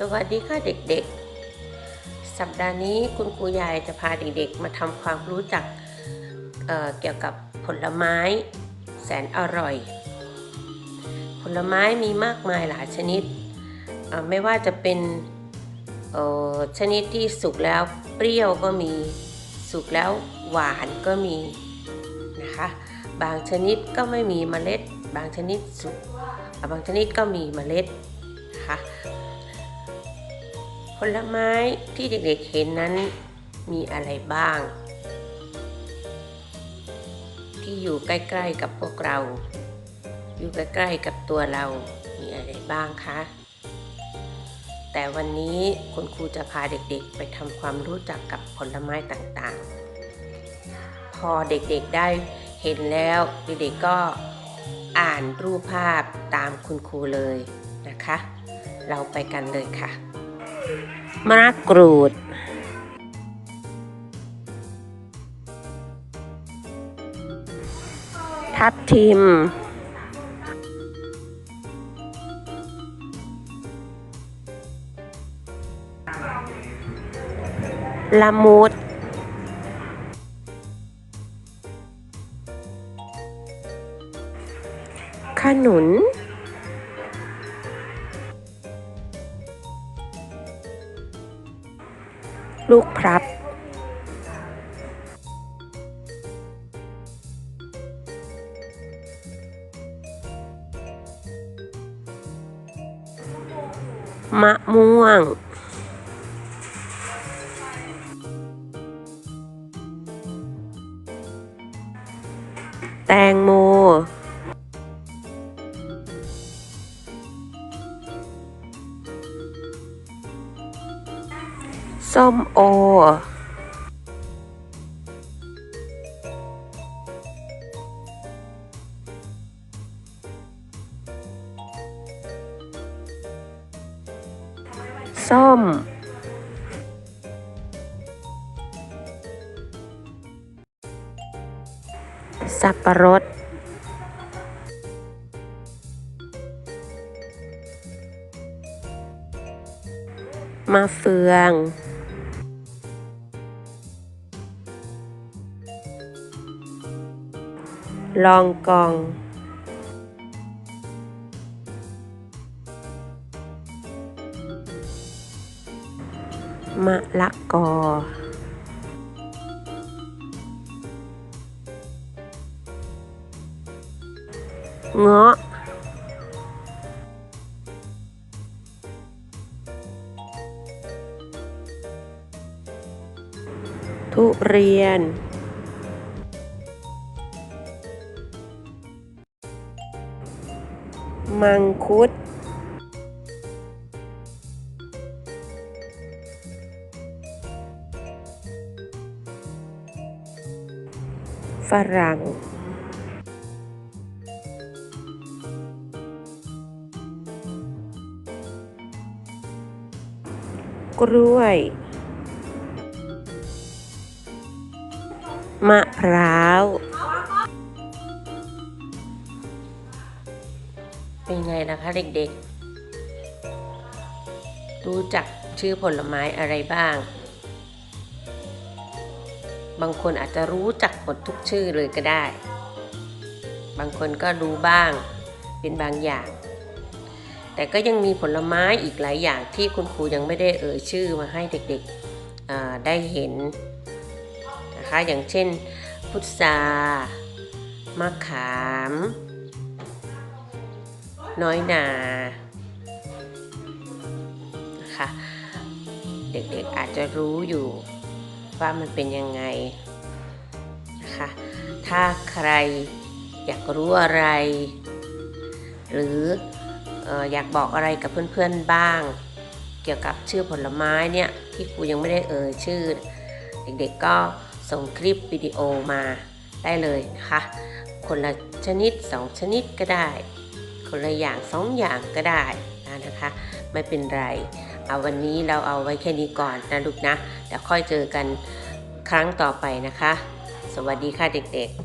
สวัสดีค่ะเด็กๆ สัปดาห์นี้คุณครูยายจะพาเด็กๆ มาทำความรู้จักเเกี่ยวกับผลไม้แสนอร่อย ผลไม้มีมากมายหลายชนิด ไม่ว่าจะเป็นชนิดที่สุกแล้วเปรี้ยวก็มี สุกแล้วหวานก็มีนะคะบางชนิดก็ไม่มีเมล็ด บางชนิดสุกบางชนิดก็มีเมล็ดนะคะ ลไม้ที่เด็กๆเห็นนั้นมีอะไรบ้าง ที่อยู่ใกล้ๆกับพวกเรา อยู่ใกล้ๆกับตัวเรามีอะไรบ้างคะ แต่วันนี้คุณครูจะพาเด็กๆ ไปทำความรู้จักกับผลไม้ต่างๆ พอเด็กๆได้เห็นแล้วเด็กๆก็อ่านรูปภาพตามคุณครูเลยนะคะ เราไปกันเลยค่ะ มะกรูด ทับทิม ละมุดขนุน ลูกพลับ มะม่วง แตงโม ส้มโอ ส้ม สับปะรดมะเฟือง ลองกอง มะละกอ เงาะทุเรียน มังคุด ฝรั่ง กล้วย มะพร้าว เป็นไงล่ะคะเด็กๆ รู้จักชื่อผลไม้อะไรบ้าง บางคนอาจจะรู้จักหมดทุกชื่อเลยก็ได้ บางคนก็รู้บ้างเป็นบางอย่าง แต่ก็ยังมีผลไม้อีกหลายอย่างที่คุณครูยังไม่ได้เอ่ยชื่อมาให้เด็กๆได้เห็นนะคะอย่างเช่น พุทรามะขาม น้อยนานะคะเด็กๆอาจจะรู้อยู่ว่ามันเป็นยังไงนะคะถ้าใครอยากรู้อะไร หรือเอ่ออยากบอกอะไรกับเพื่อนๆบ้าง เกี่ยวกับชื่อผลไม้เนี่ยที่ครูยังไม่ได้เอ่ยชื่อ เด็กๆก็ส่งคลิปวิดีโอมาได้เลยนะคะ คนละชนิด 2 ชนิดก็ได้ คนละอย่างสองอย่างก็ได้นะคะ ไม่เป็นไร เอาวันนี้เราเอาไว้แค่นี้ก่อนนะลูกนะ เดี๋ยวค่อยเจอกันครั้งต่อไปนะคะ สวัสดีค่ะเด็กๆ